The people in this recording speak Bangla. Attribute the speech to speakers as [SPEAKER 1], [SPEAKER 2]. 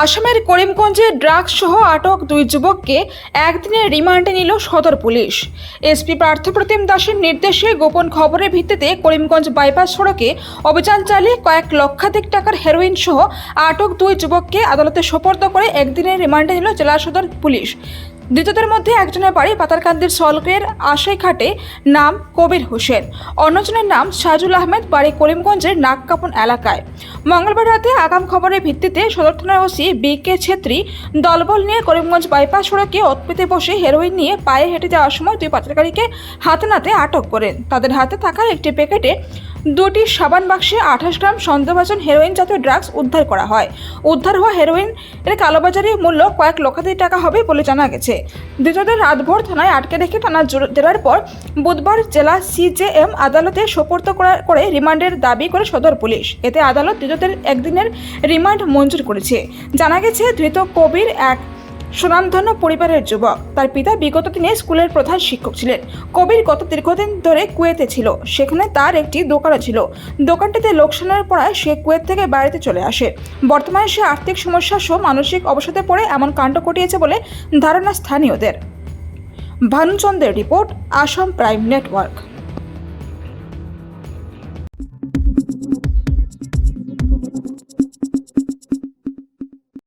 [SPEAKER 1] আসামের করিমগঞ্জে ড্রাগস সহ আটক দুই যুবককে একদিনের রিমান্ডে নিল সদর পুলিশ। এসপি পার্থপ্রতিম দাসের নির্দেশে গোপন খবরের ভিত্তিতে করিমগঞ্জ বাইপাস সড়কে অভিযান চালিয়ে কয়েক লক্ষাধিক টাকার হেরোইন সহ আটক দুই যুবককে আদালতে সোপর্দ করে একদিনের রিমান্ডে নিল জেলা সদর পুলিশ। ধৃতদের মধ্যে একজনের বাড়ি পাতারকান্দির সলকের আশাইঘাটে নাম কবির হোসেন। অন্যজনের নাম সাজুল আহমেদ, বাড়ি করিমগঞ্জের নাগকাপন এলাকায়। মঙ্গলবার রাতে আগাম খবরের ভিত্তিতে সদর থানার ওসি বি কে ছেত্রী দলবল নিয়ে করিমগঞ্জ বাইপাস সড়কে অতপেতে বসে হেরোইন নিয়ে পায়ে হেঁটে যাওয়ার সময় দুই পাচারকারীকে হাতে নাতে আটক করেন। তাদের হাতে থাকা একটি প্যাকেটে দুটি সাবান বাক্সে আঠাশ গ্রাম সন্দেহভাজন হেরোইন জাতীয় ড্রাগস উদ্ধার করা হয়। উদ্ধার হওয়া হেরোইন এর কালোবাজারি মূল্য কয়েক লক্ষাধিক টাকা হবে বলে জানা গেছে। ধৃতদের রাতভর থানায় আটকে রেখে জো- জেরার পর বুধবার জেলা সিজেএম আদালতে সোপর্দ করা- রিমান্ডের দাবি করে সদর পুলিশ। এতে আদালত ধৃতদের একদিনের রিমান্ড মঞ্জুর করেছে। জানা গেছে, ধৃত কবির এক সুনামধন্য পরিবারের যুবক। তার পিতা বিগত দিনে স্কুলের প্রধান শিক্ষক ছিলেন। কবির গত দীর্ঘদিন ধরে কুয়েতে ছিল। সেখানে তার একটি দোকানও ছিল। দোকানটিতে লোকসানের পড়ায় সে কুয়েত থেকে বাড়িতে চলে আসে। বর্তমানে সে আর্থিক সমস্যা সহ মানসিক অবসাদে পড়ে এমন কাণ্ড ঘটিয়েছে বলে ধারণা স্থানীয়দের। ভানুচন্দ্রের রিপোর্ট, আসাম প্রাইম নেটওয়ার্ক।